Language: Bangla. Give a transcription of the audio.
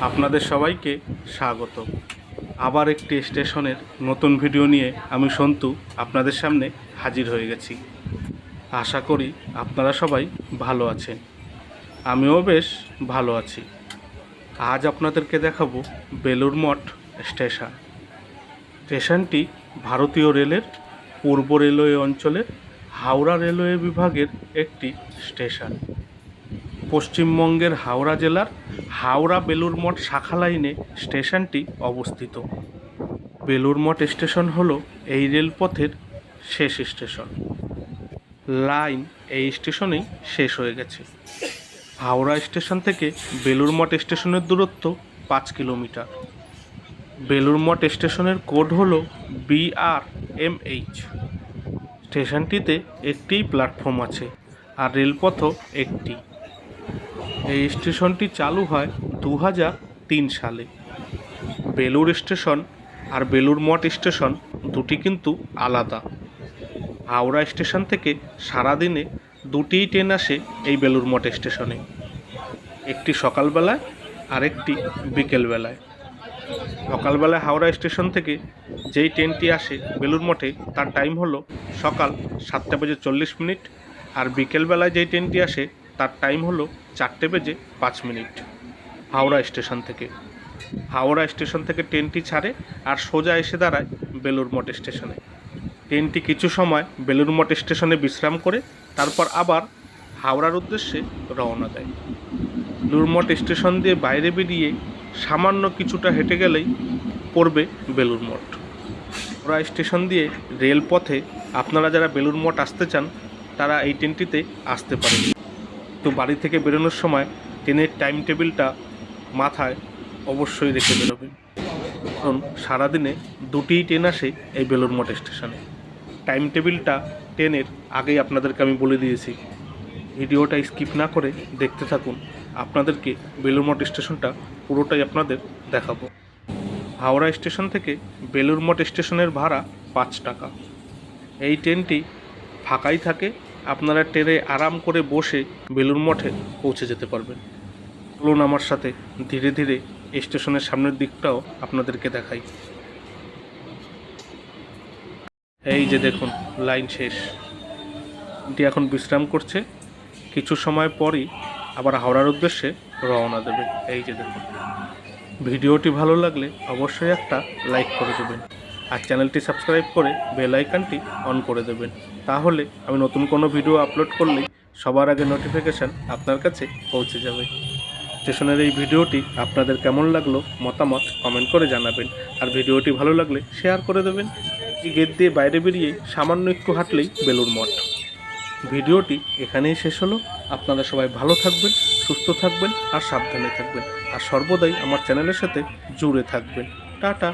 আপনাদের সবাইকে স্বাগত। আবার একটি স্টেশনের নতুন ভিডিও নিয়ে আমি সন্তু আপনাদের সামনে হাজির হয়ে গেছি। আশা করি আপনারা সবাই ভালো আছেন। আমিও বেশ ভালো আছি। আজ আপনাদেরকে দেখাবো বেলুর মঠ স্টেশন। স্টেশনটি ভারতীয় রেলের পূর্ব রেলওয়ে অঞ্চলের হাওড়া রেলওয়ে বিভাগের একটি স্টেশন। পশ্চিমবঙ্গের হাওড়া জেলার হাওড়া বেলুর মঠ শাখা লাইনে স্টেশনটি অবস্থিত। বেলুর মঠ স্টেশন হল এই রেলপথের শেষ স্টেশন। লাইন এই স্টেশনেই শেষ হয়ে গেছে। হাওড়া স্টেশন থেকে বেলুর মঠ স্টেশনের দূরত্ব পাঁচ কিলোমিটার। বেলুর মঠ স্টেশনের কোড হল বিআর এমএইচ স্টেশনটিতে একটিই প্ল্যাটফর্ম আছে আর রেলপথও একটি। এই স্টেশনটি চালু হয় দু তিন সালে। বেলুর স্টেশন আর বেলুর মঠ স্টেশন দুটি কিন্তু আলাদা। হাওড়া স্টেশন থেকে সারাদিনে দুটিই ট্রেন আসে এই বেলুর মঠ স্টেশনে। একটি সকালবেলায় আর একটি বিকেলবেলায়। সকালবেলায় হাওড়া স্টেশন থেকে যেই ট্রেনটি আসে বেলুর মঠে, তার টাইম হলো সকাল সাতটা বেজে চল্লিশ মিনিট আর বিকেলবেলায় যেই ট্রেনটি আসে তার টাইম হলো চারটে বেজে পাঁচ মিনিট। হাওড়া স্টেশন থেকে। হাওড়া স্টেশন থেকে ট্রেনটি ছাড়ে আর সোজা এসে দাঁড়ায় বেলুর মঠ স্টেশনে। ট্রেনটি কিছু সময় বেলুর মঠ স্টেশনে বিশ্রাম করে তারপর আবার হাওড়ার উদ্দেশ্যে রওনা দেয়। বেলুর মঠ স্টেশন দিয়ে বাইরে বেরিয়ে সামান্য কিছুটা হেঁটে গেলেই পড়বে বেলুর মঠ। হাওড়া স্টেশন দিয়ে রেলপথে আপনারা যারা বেলুর মঠ আসতে চান, তারা এই ট্রেনটিতে আসতে পারেন। তো বাড়ি থেকে বেরোনোর সময় ট্রেনের টাইম টেবিলটা মাথায় অবশ্যই রেখে বেরোবেন কারণ সারাদিনে দুটিই ট্রেন আসে এই বেলুর মঠ স্টেশনে টাইম টেবিলটা ট্রেনের আগেই আপনাদেরকে আমি বলে দিয়েছি। ভিডিওটা স্কিপ না করে দেখতে থাকুন। আপনাদেরকে বেলুর মঠ স্টেশনটা পুরোটাই আপনাদের দেখাবো। হাওড়া স্টেশন থেকে বেলুর মঠ স্টেশনের ভাড়া পাঁচ টাকা। এই ট্রেনটি ফাঁকাই থাকে আপনারা ট্রেনে আরাম করে বসে বেলুর মঠে পৌঁছে যেতে পারবেন। চলুন আমার সাথে ধীরে ধীরে স্টেশনের সামনের দিকটাও আপনাদেরকে দেখাই। এই যে দেখুন, লাইন শেষ। এটি এখন বিশ্রাম করছে। কিছু সময় পরই আবার হাওড়ার উদ্দেশ্যে রওনা দেবে। এই যে দেখুন, ভিডিওটি ভালো লাগলে অবশ্যই একটা লাইক করে দেবেন। আর চ্যানেলটি সাবস্ক্রাইব করে বেল আইকনটি অন করে দেবেন। তাহলে আমি নতুন কোনো ভিডিও আপলোড করলেই সবার আগে নোটিফিকেশান আপনার কাছে পৌঁছে যাবে। স্টেশনের এই ভিডিওটি আপনাদের কেমন লাগল মতামত কমেন্ট করে জানাবেন। আর ভিডিওটি ভালো লাগলে শেয়ার করে দেবেন। গেট দিয়ে বাইরে বেরিয়ে সামান্য একটু হাঁটলেই বেলুর মঠ। ভিডিওটি এখানেই শেষ হলো। আপনারা সবাই ভালো থাকবেন, সুস্থ থাকবেন আর সাবধানে থাকবেন। আর সর্বদাই আমার চ্যানেলের সাথে জুড়ে থাকবেন। টাটা।